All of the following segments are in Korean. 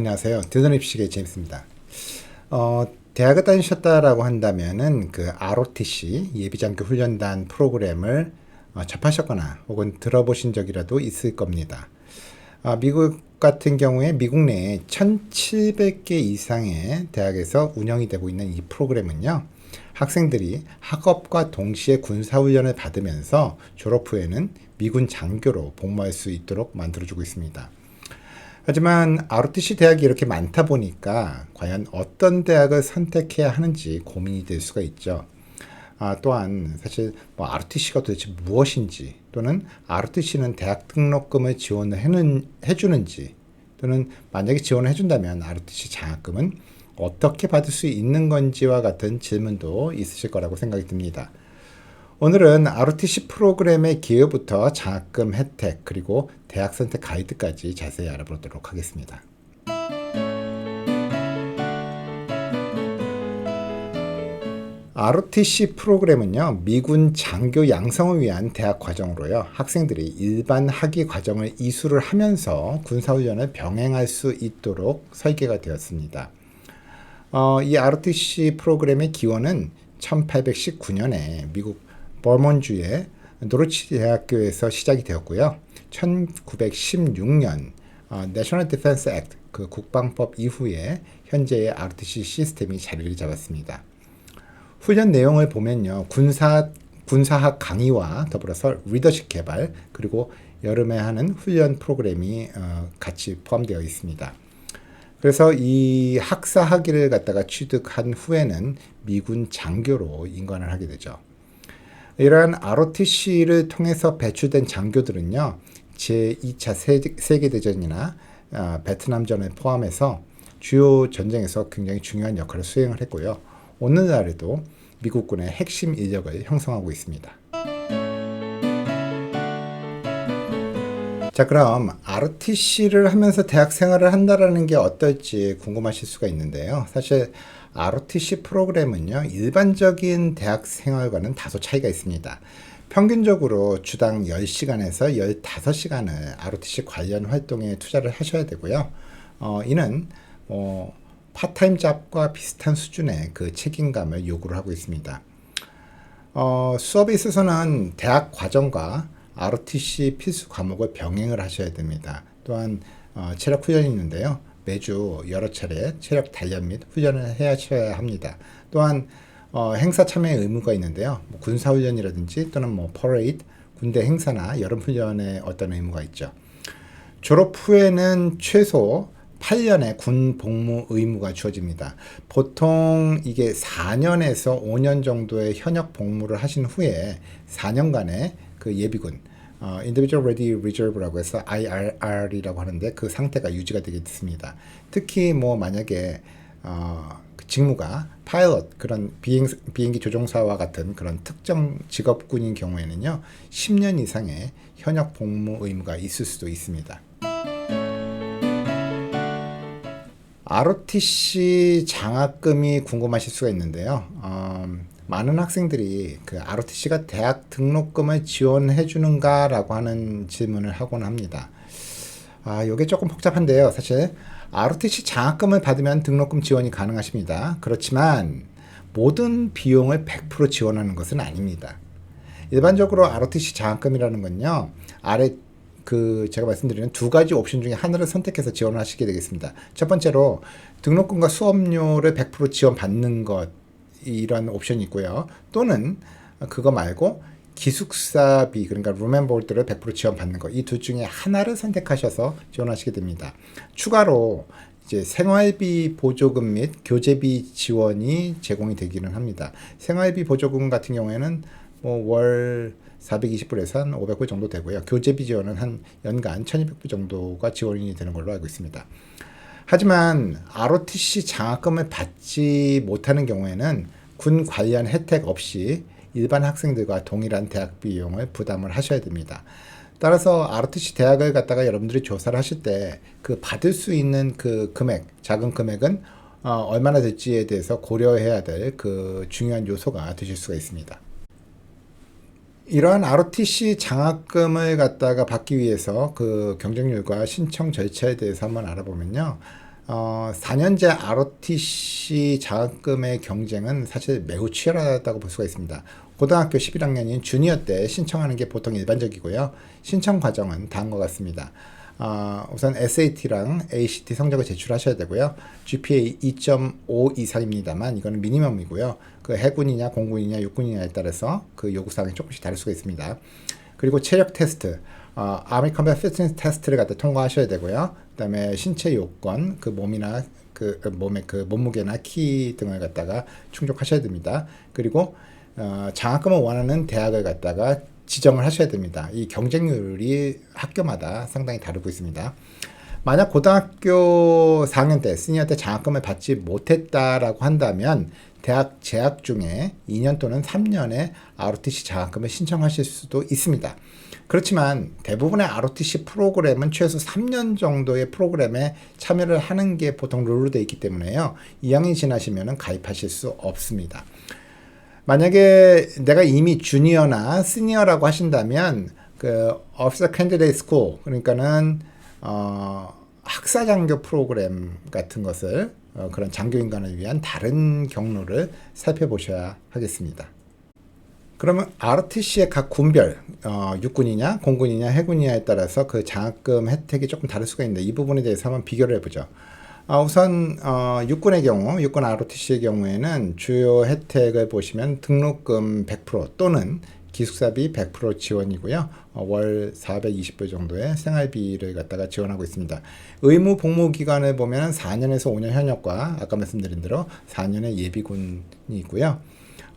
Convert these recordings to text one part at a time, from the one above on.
안녕하세요. 입식의 제임스입니다. 어, 대학을 다니셨다라고 한다면은 그 ROTC 예비장교 훈련단 프로그램을 어, 접하셨거나 혹은 들어보신 적이라도 있을 겁니다. 아, 미국 같은 경우에 미국 내에 1,700개 이상의 대학에서 운영이 되고 있는 이 프로그램은요. 학생들이 학업과 동시에 군사훈련을 받으면서 졸업 후에는 미군 장교로 복무할 수 있도록 만들어주고 있습니다. 하지만 ROTC 대학이 이렇게 많다 보니까 과연 어떤 대학을 선택해야 하는지 고민이 될 수가 있죠. 아, 또한 사실 뭐 ROTC가 도대체 무엇인지 또는 ROTC는 대학 등록금을 지원을 해는, 해주는지 또는 만약에 지원을 해준다면 ROTC 장학금은 어떻게 받을 수 있는 건지와 같은 질문도 있으실 거라고 생각이 듭니다. 오늘은 ROTC 프로그램의 기여부터 장학금 혜택 그리고 대학 선택 가이드까지 자세히 알아보도록 하겠습니다. ROTC 프로그램은요, 미군 장교 양성을 위한 대학 과정으로요, 학생들이 일반 학위 과정을 이수를 하면서 군사훈련을 병행할 수 있도록 설계가 되었습니다. 어, 이 ROTC 프로그램의 기원은 1819년에 미국 버몬주의 노르치 대학교에서 시작이 되었고요. 1916년 어, National 그 국방법 이후에 현재의 ROTC 시스템이 자리를 잡았습니다. 훈련 내용을 보면요. 군사 군사학 강의와 더불어서 리더십 개발 그리고 여름에 하는 훈련 프로그램이 어, 같이 포함되어 있습니다. 그래서 이 학사 학위를 갖다가 취득한 후에는 미군 장교로 인관을 하게 되죠. 이러한 ROTC를 통해서 배출된 장교들은요, 제2차 세계대전이나 아, 베트남전을 포함해서 주요 전쟁에서 굉장히 중요한 역할을 수행을 했고요. 오늘날에도 미국군의 핵심 인력을 형성하고 있습니다. 자, 그럼 ROTC를 하면서 대학 생활을 한다라는 게 어떨지 궁금하실 수가 있는데요. 사실 ROTC 프로그램은요, 일반적인 대학 생활과는 다소 차이가 있습니다. 평균적으로 주당 10시간에서 15시간을 ROTC 관련 활동에 투자를 하셔야 되고요. 어, 이는 뭐 파타임 잡과 비슷한 수준의 그 책임감을 요구를 하고 있습니다. 어, 수업에 있어서는 대학 과정과 ROTC 필수 과목을 병행을 하셔야 됩니다. 또한 어, 체력 훈련이 있는데요. 매주 여러 차례 체력 단련 및 훈련을 해 하셔야 합니다. 또한 어, 행사 참여 의무가 있는데요. 뭐 군사훈련이라든지 또는 뭐 퍼레이드, 군대 행사나 여름 훈련에 어떤 의무가 있죠. 졸업 후에는 최소 8년의 군 복무 의무가 주어집니다. 보통 이게 4년에서 5년 정도의 현역 복무를 하신 후에 4년간의 그 예비군 어, Individual Ready Reserve라고 해서 IRR이라고 하는데 그 상태가 유지가 되겠습니다. 특히 뭐 만약에 어, 그 직무가 파일럿 그런 비행 비행기 조종사와 같은 그런 특정 직업군인 경우에는요 10년 이상의 현역 복무 의무가 있을 수도 있습니다. ROTC 장학금이 궁금하실 수가 있는데요. 어, 많은 학생들이 그 ROTC가 대학 등록금을 지원해 주는가라고 하는 질문을 하곤 합니다. 아, 이게 조금 복잡한데요. 사실 ROTC 장학금을 받으면 등록금 지원이 가능하십니다. 그렇지만 모든 비용을 100% 지원하는 것은 아닙니다. 일반적으로 ROTC 장학금이라는 건요. 아래 그 제가 말씀드리는 두 가지 옵션 중에 하나를 선택해서 지원을 하시게 되겠습니다. 첫 번째로 등록금과 수업료를 100% 지원받는 것 이런 옵션이 있고요. 또는 그거 말고 기숙사비 그러니까 룸앤보드를 100% 지원받는 것이둘 중에 하나를 선택하셔서 지원하시게 됩니다. 추가로 이제 생활비 보조금 및 교재비 지원이 제공이 되기는 합니다. 생활비 보조금 같은 경우에는 뭐월 420불에서 한 500불 정도 되고요. 교재비 지원은 한 연간 1200불 정도가 지원이 되는 걸로 알고 있습니다. 하지만 ROTC 장학금을 받지 못하는 경우에는 군 관련 혜택 없이 일반 학생들과 동일한 대학 비용을 부담을 하셔야 됩니다. 따라서 ROTC 대학을 갖다가 여러분들이 조사를 하실 때 그 받을 수 있는 그 금액, 작은 금액은 어, 얼마나 될지에 대해서 고려해야 될 그 중요한 요소가 되실 수가 있습니다. 이러한 ROTC 장학금을 갖다가 받기 위해서 그 경쟁률과 신청 절차에 대해서 한번 알아보면요. 어, 4년제 ROTC 장학금의 경쟁은 사실 매우 치열하다고 볼 수가 있습니다. 고등학교 11학년인 주니어 때 신청하는 게 보통 일반적이고요. 신청 과정은 다음과 같습니다. 어, 우선 SAT랑 ACT 성적을 제출하셔야 되고요. GPA 2.5 이상입니다만 이거는 미니멈이고요. 그 해군이냐 공군이냐 육군이냐에 따라서 그 요구사항이 조금씩 다를 수가 있습니다. 그리고 체력 테스트, 어, 아미 컴뱃 피트니스 테스트를 갖다 통과하셔야 되고요. 그다음에 신체 요건, 그 몸이나 그 몸의 그 몸무게나 키 등을 갖다가 충족하셔야 됩니다. 그리고 어, 장학금을 원하는 대학을 갖다가 지정을 하셔야 됩니다. 이 경쟁률이 학교마다 상당히 다르고 있습니다. 만약 고등학교 4학년 때, 시니어 때 장학금을 받지 못했다라고 한다면 대학 재학 중에 2년 또는 3년의 ROTC 장학금을 신청하실 수도 있습니다. 그렇지만 대부분의 ROTC 프로그램은 최소 3년 정도의 프로그램에 참여를 하는 게 보통 룰로 되어 있기 때문에요. 2학년 지나시면 가입하실 수 없습니다. 만약에 내가 이미 주니어나 시니어라고 하신다면 그 Officer Candidate School 그러니까는 어, 학사 장교 프로그램 같은 것을 어, 그런 장교 인간을 위한 다른 경로를 살펴보셔야 하겠습니다. 그러면 ROTC의 각 군별 어, 육군이냐 공군이냐 해군이냐에 따라서 그 장학금 혜택이 조금 다를 수가 있는데 이 부분에 대해서 한번 비교를 해보죠. 어, 우선 어, 육군의 경우, 육군 ROTC의 경우에는 주요 혜택을 보시면 등록금 100% 또는 기숙사비 100% 지원이고요. 어, 월 420불 정도의 생활비를 갖다가 지원하고 있습니다. 의무 복무 기간을 보면 4년에서 5년 현역과 아까 말씀드린 대로 4년의 예비군이 있고요.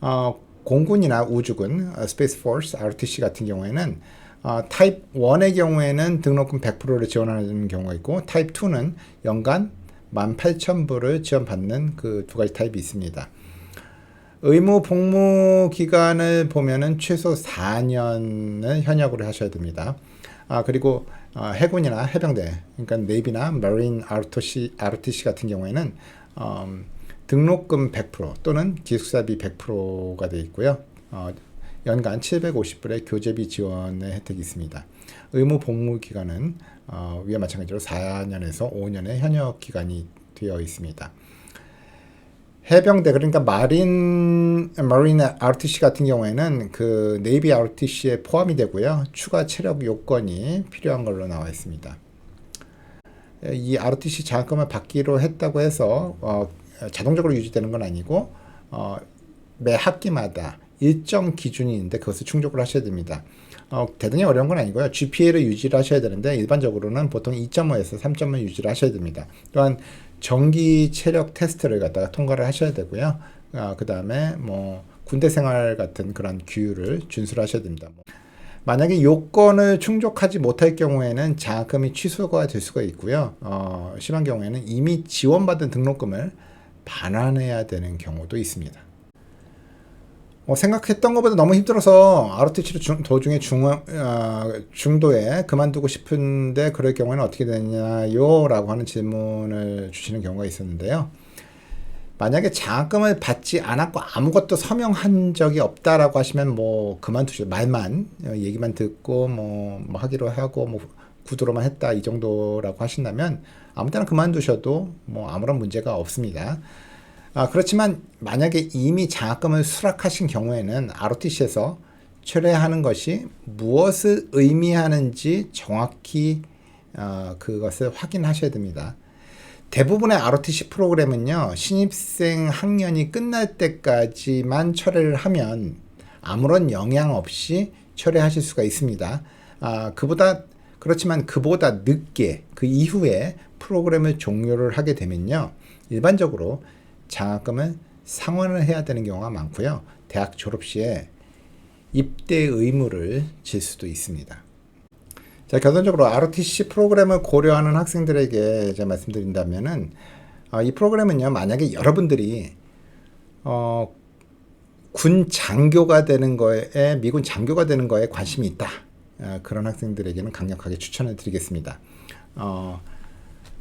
어, 공군이나 우주군, 스페이스 포스, ROTC 같은 경우에는 어, 타입 1의 경우에는 등록금 100%를 지원하는 경우가 있고 타입 2는 연간 18,000불을 지원받는 그 두 가지 타입이 있습니다. 의무 복무 기간을 보면은 최소 4년을 현역으로 하셔야 됩니다. 아 그리고 어, 해군이나 해병대, 그러니까 네이비나 마린 ROTC, ROTC 같은 경우에는 어, 등록금 100% 또는 기숙사비 100%가 되어 있고요. 어, 연간 750불의 교재비 지원의 혜택이 있습니다. 의무 복무 기간은 어, 위와 마찬가지로 4년에서 5년의 현역 기간이 되어 있습니다. 해병대 그러니까 마린 마린 RTC 같은 경우에는 그 네이비 RTC에 포함이 되고요. 추가 체력 요건이 필요한 걸로 나와 있습니다. 이 RTC 장학금을 받기로 했다고 해서 어, 자동적으로 유지되는 건 아니고 어, 매 학기마다 일정 기준이 있는데 그것을 충족을 하셔야 됩니다. 어, 대단히 어려운 건 아니고요. GPA를 유지를 하셔야 되는데 일반적으로는 보통 2.5에서 3.5 유지를 하셔야 됩니다. 또한 정기 체력 테스트를 갖다가 통과를 하셔야 되고요. 어, 그 다음에 뭐 군대 생활 같은 그런 규율을 준수를 하셔야 됩니다. 뭐. 만약에 요건을 충족하지 못할 경우에는 장학금이 취소가 될 수가 있고요. 어, 심한 경우에는 이미 지원받은 등록금을 반환해야 되는 경우도 있습니다. 어, 생각했던 것보다 너무 힘들어서 ROTC를 중, 도중에 중, 어, 중도에 그만두고 싶은데 그럴 경우에는 어떻게 되냐요? 라고 하는 질문을 주시는 경우가 있었는데요. 만약에 장학금을 받지 않았고 아무것도 서명한 적이 없다라고 하시면 뭐 그만두죠. 말만 어, 얘기만 듣고 뭐, 뭐 하기로 하고 뭐 구두로만 했다 이 정도라고 하신다면 아무 때나 그만두셔도 뭐 아무런 문제가 없습니다. 아, 그렇지만 만약에 이미 장학금을 수락하신 경우에는 ROTC에서 철회하는 것이 무엇을 의미하는지 정확히 어, 그것을 확인하셔야 됩니다. 대부분의 ROTC 프로그램은요, 신입생 학년이 끝날 때까지만 철회를 하면 아무런 영향 없이 철회하실 수가 있습니다. 아, 그보다, 그렇지만 그보다 늦게, 그 이후에 프로그램을 종료를 하게 되면요, 일반적으로 장학금을 상환을 해야 되는 경우가 많고요. 대학 졸업 시에 입대 의무를 질 수도 있습니다. 자, 결론적으로 ROTC 프로그램을 고려하는 학생들에게 이제 말씀드린다면은 어, 이 프로그램은요, 만약에 여러분들이 어, 군 장교가 되는 거에 미군 장교가 되는 거에 관심이 있다. 어, 그런 학생들에게는 강력하게 추천을 드리겠습니다. 어,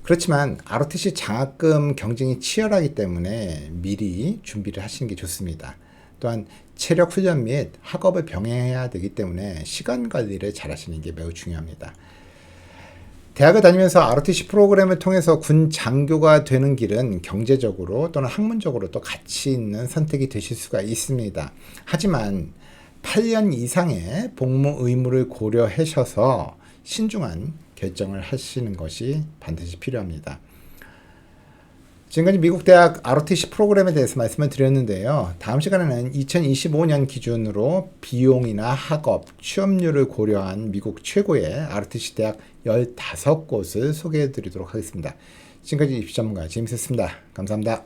그렇지만 ROTC 장학금 경쟁이 치열하기 때문에 미리 준비를 하시는 게 좋습니다. 또한 체력 훈련 및 학업을 병행해야 되기 때문에 시간 관리를 잘 하시는 게 매우 중요합니다. 대학을 다니면서 ROTC 프로그램을 통해서 군 장교가 되는 길은 경제적으로 또는 학문적으로 또 가치 있는 선택이 되실 수가 있습니다. 하지만 8년 이상의 복무 의무를 고려하셔서 신중한 결정을 하시는 것이 반드시 필요합니다. 지금까지 미국 대학 ROTC 프로그램에 대해서 말씀을 드렸는데요. 다음 시간에는 2025년 기준으로 비용이나 학업, 취업률을 고려한 미국 최고의 ROTC 대학 15곳을 소개해 드리도록 하겠습니다. 지금까지 입시 전문가 재밌었습니다. 감사합니다.